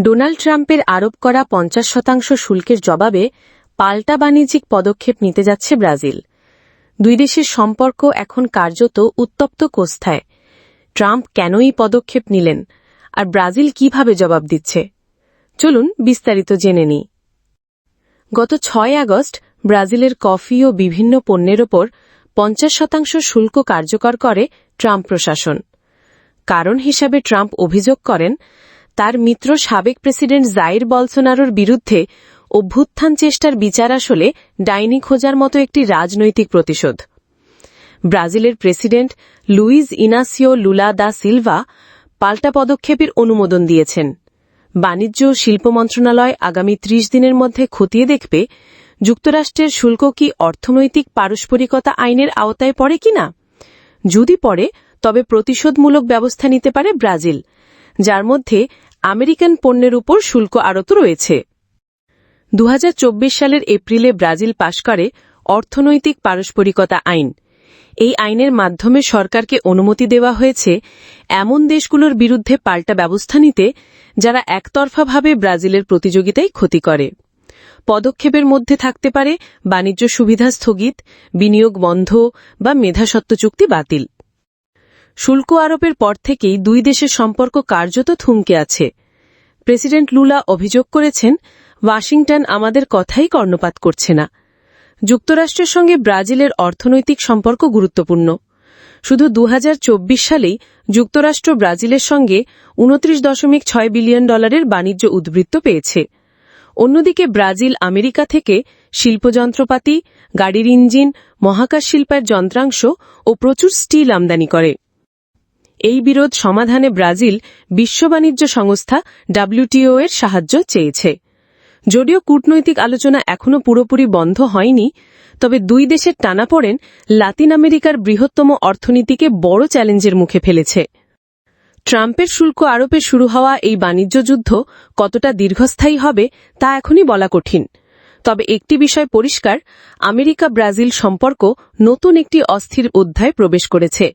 Donald ট্রাম্পের আরোপ করা পঞ্চাশ শতাংশ শুল্কের জবাবে পাল্টা বাণিজ্যিক পদক্ষেপ নিতে যাচ্ছে ব্রাজিল। দুই দেশের সম্পর্ক এখন কার্যত উত্তপ্ত কোস্থায়। ট্রাম্প কেনই পদক্ষেপ নিলেন? আর ব্রাজিল কীভাবে জবাব দিচ্ছে? চলুন বিস্তারিত জেনে নিই। গত ছয় আগস্ট ব্রাজিলের কফি ও বিভিন্ন পণ্যের ওপর পঞ্চাশ শতাংশ শুল্ক কার্যকর করে ট্রাম্প প্রশাসন। কারণ হিসাবে ট্রাম্প অভিযোগ করেন তার মিত্র সাবেক প্রেসিডেন্ট জাইর বলসোনারোর বিরুদ্ধে অভ্যুত্থান চেষ্টার বিচার আসলে ডাইনি খোঁজার মতো একটি রাজনৈতিক প্রতিশোধ। ব্রাজিলের president Luiz Inacio Lula da Silva পাল্টা পদক্ষেপের অনুমোদন দিয়েছেন। বাণিজ্য ও শিল্প মন্ত্রণালয় আগামী ত্রিশ দিনের মধ্যে খতিয়ে দেখবে যুক্তরাষ্ট্রের শুল্ক কি অর্থনৈতিক পারস্পরিকতা আইনের আওতায় পড়ে কিনা? যদি পড়ে, তবে প্রতিশোধমূলক ব্যবস্থা নিতে পারে ব্রাজিল, যার মধ্যে আমেরিকান পণ্যের উপর শুল্ক আরত রয়েছে। দু হাজার চব্বিশ সালের এপ্রিলে ব্রাজিল পাশ করে অর্থনৈতিক পারস্পরিকতা আইন। এই আইনের মাধ্যমে সরকারকে অনুমতি দেওয়া হয়েছে এমন দেশগুলোর বিরুদ্ধে পাল্টা ব্যবস্থা নিতে, যারা একতরফাভাবে ব্রাজিলের প্রতিযোগিতায় ক্ষতি করে। পদক্ষেপের মধ্যে থাকতে পারে বাণিজ্য সুবিধা স্থগিত, বিনিয়োগ বন্ধ বা মেধাসত্ব চুক্তি বাতিল। শুল্ক আরোপের পর থেকেই দুই দেশের সম্পর্ক কার্যত থুমকে আছে। প্রেসিডেন্ট লুলা অভিযোগ করেছেন, ওয়াশিংটন আমাদের কথাই কর্ণপাত করছে না। যুক্তরাষ্ট্রের সঙ্গে ব্রাজিলের অর্থনৈতিক সম্পর্ক গুরুত্বপূর্ণ। শুধু দু হাজার চব্বিশ সালেই যুক্তরাষ্ট্র ব্রাজিলের সঙ্গে উনত্রিশ দশমিক ছয় বিলিয়ন ডলারের বাণিজ্য উদ্বৃত্ত পেয়েছে। অন্যদিকে ব্রাজিল আমেরিকা থেকে শিল্পযন্ত্রপাতি, গাড়ির ইঞ্জিন, মহাকাশ শিল্পের যন্ত্রাংশ ও প্রচুর স্টিল আমদানি করে। এই বিরোধ সমাধানে ব্রাজিল বিশ্ব বাণিজ্য সংস্থা ডাব্লিউটিও এর সাহায্য চেয়েছে। যদিও কূটনৈতিক আলোচনা এখনও পুরোপুরি বন্ধ হয়নি, তবে দুই দেশের টানাপড়েন লাতিন আমেরিকার বৃহত্তম অর্থনীতিকে বড় চ্যালেঞ্জের মুখে ফেলেছে। ট্রাম্পের শুল্ক আরোপে শুরু হওয়া এই বাণিজ্য যুদ্ধ কতটা দীর্ঘস্থায়ী হবে তা এখনই বলা কঠিন। তবে একটি বিষয় পরিষ্কার আমেরিকা ব্রাজিল সম্পর্ক নতুন একটি অস্থির অধ্যায় প্রবেশ করেছে।